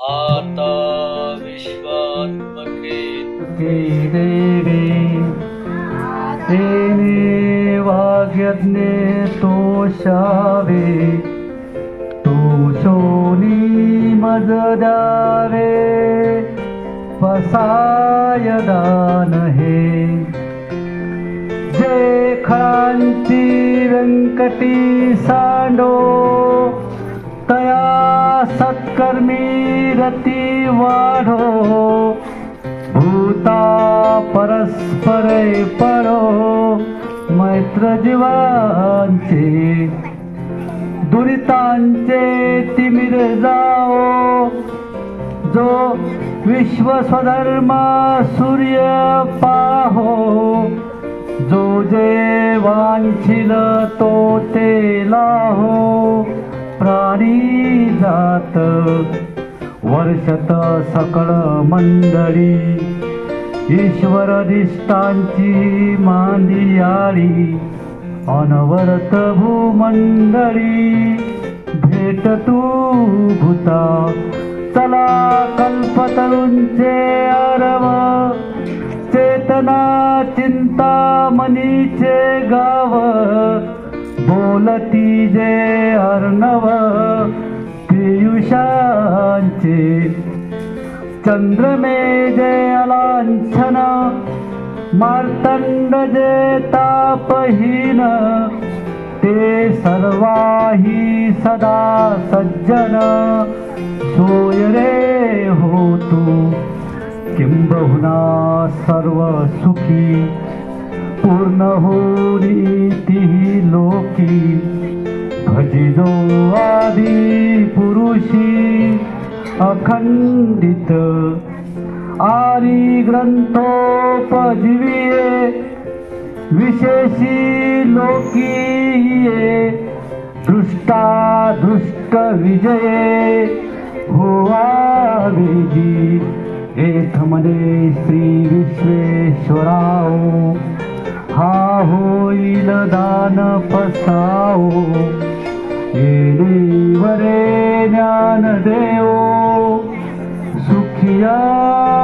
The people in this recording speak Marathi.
आता विश्वात्मके देवे तेने वाग्यज्ञे तोषावे तोषोनी मज द्यावे पसाय दान हे. जे खळांची व्यंकटी सांडो तया सत्कर्मी रती वाढो. भूता परस्परे परो. मैत्र जीवांचे दुरितांचे तिमिर जाओ जो विश्व स्वधर्म सूर्य पाहो. जो जे वांछिल तो ते लाहो. प्राणी जात. वर्षत सकळ मंडळी ईश्वर दिष्टांची मांदियाळी अनवरत भूमंडळी भेट तू भूता. चला कल्पतरूंचे अरव चेतना चिंता मनीचे गाव. बोलती जे अर्णव. चंद्रमे जयलांछन अलांछन मार्तंड जे तापहीन ते सर्वाही सदा सज्जन सोयरे होतु किंबहुना सर्व सुखी पूर्ण होरी लोकी भजिजो आदी अखंडित आरी ग्रंथोपजीविये विशेषी लोकीये दृष्टा दृष्ट विजये होवावेजी एथमने श्री विश्वेश्वराओ हा होईल दान पसाओ येणे वरे ज्ञान देवो किया